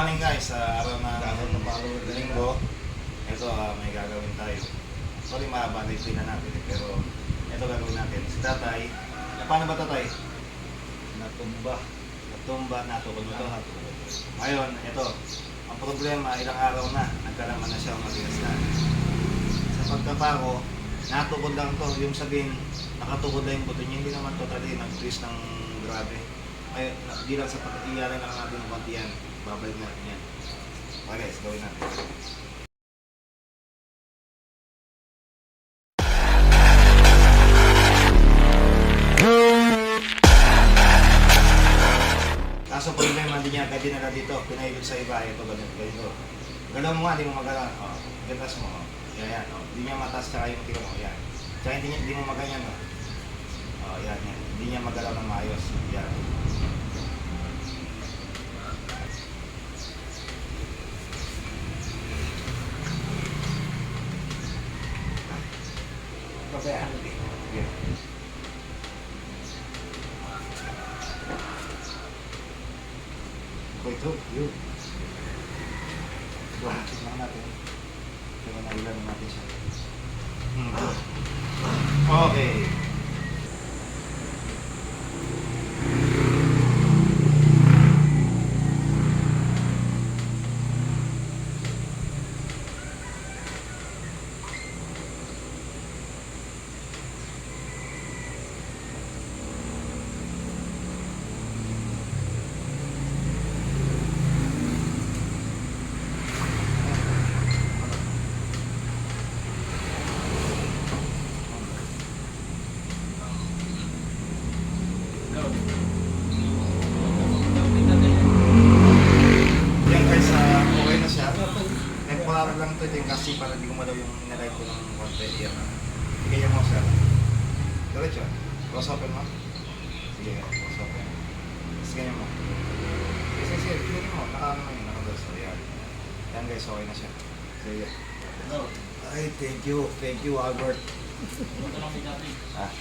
Morning guys, sa araw ng linggo, ito ah, may gagawin tayo. Sorry mahaba na pina natin eh, pero ito gagawin natin. Si tatay, paano ba tatay? Natumba. Natumba, natukod mo to. Ngayon, ito, ang problema, ilang araw na, nagkalaman na siya, matigas na. Sa pagkapako, natukod lang to, yung sabihin, nakatukod na yung buto niya, hindi naman totally nag-twist ng grabe. Ay, na- di lang sa pagkatiyalan lang natin ng konti yan, babalik natin yan. Okay guys, gawin natin. Kaso problema hindi niya agad dinala dito, pinailog sa iba, ito ganito, ganito. Galaw mo nga, hindi mo magalaw. Oh, gatas mo. Oh. Yan, yan. Oh. Hindi niya matas, tsaka yung tira mo. Yan. Tsaka hindi, niya, hindi mo maganyan. Oh. oh, yan, yan. Hindi niya magalaw ng maayos. Yan. Pabayaan. Yan. Okay, ito. Yun. Wah, tignan natin. Kaya nailan natin siya. Hmm. Okay. Yan guys, ah, okay na siya. Temporary lang to din kasi para hindi gumalaw yung nilay ko ng konti. Yan. Sige mo siya. Diretso. Cross open mo. Sige, cross open. Tapos ganyan mo. Sige, sige, sige mo. Nakaano na yun. Nakagas. So, yan. Yan guys, okay na siya. Sige. No. Ay, thank you. Thank you, Albert. Ito dati. Ah,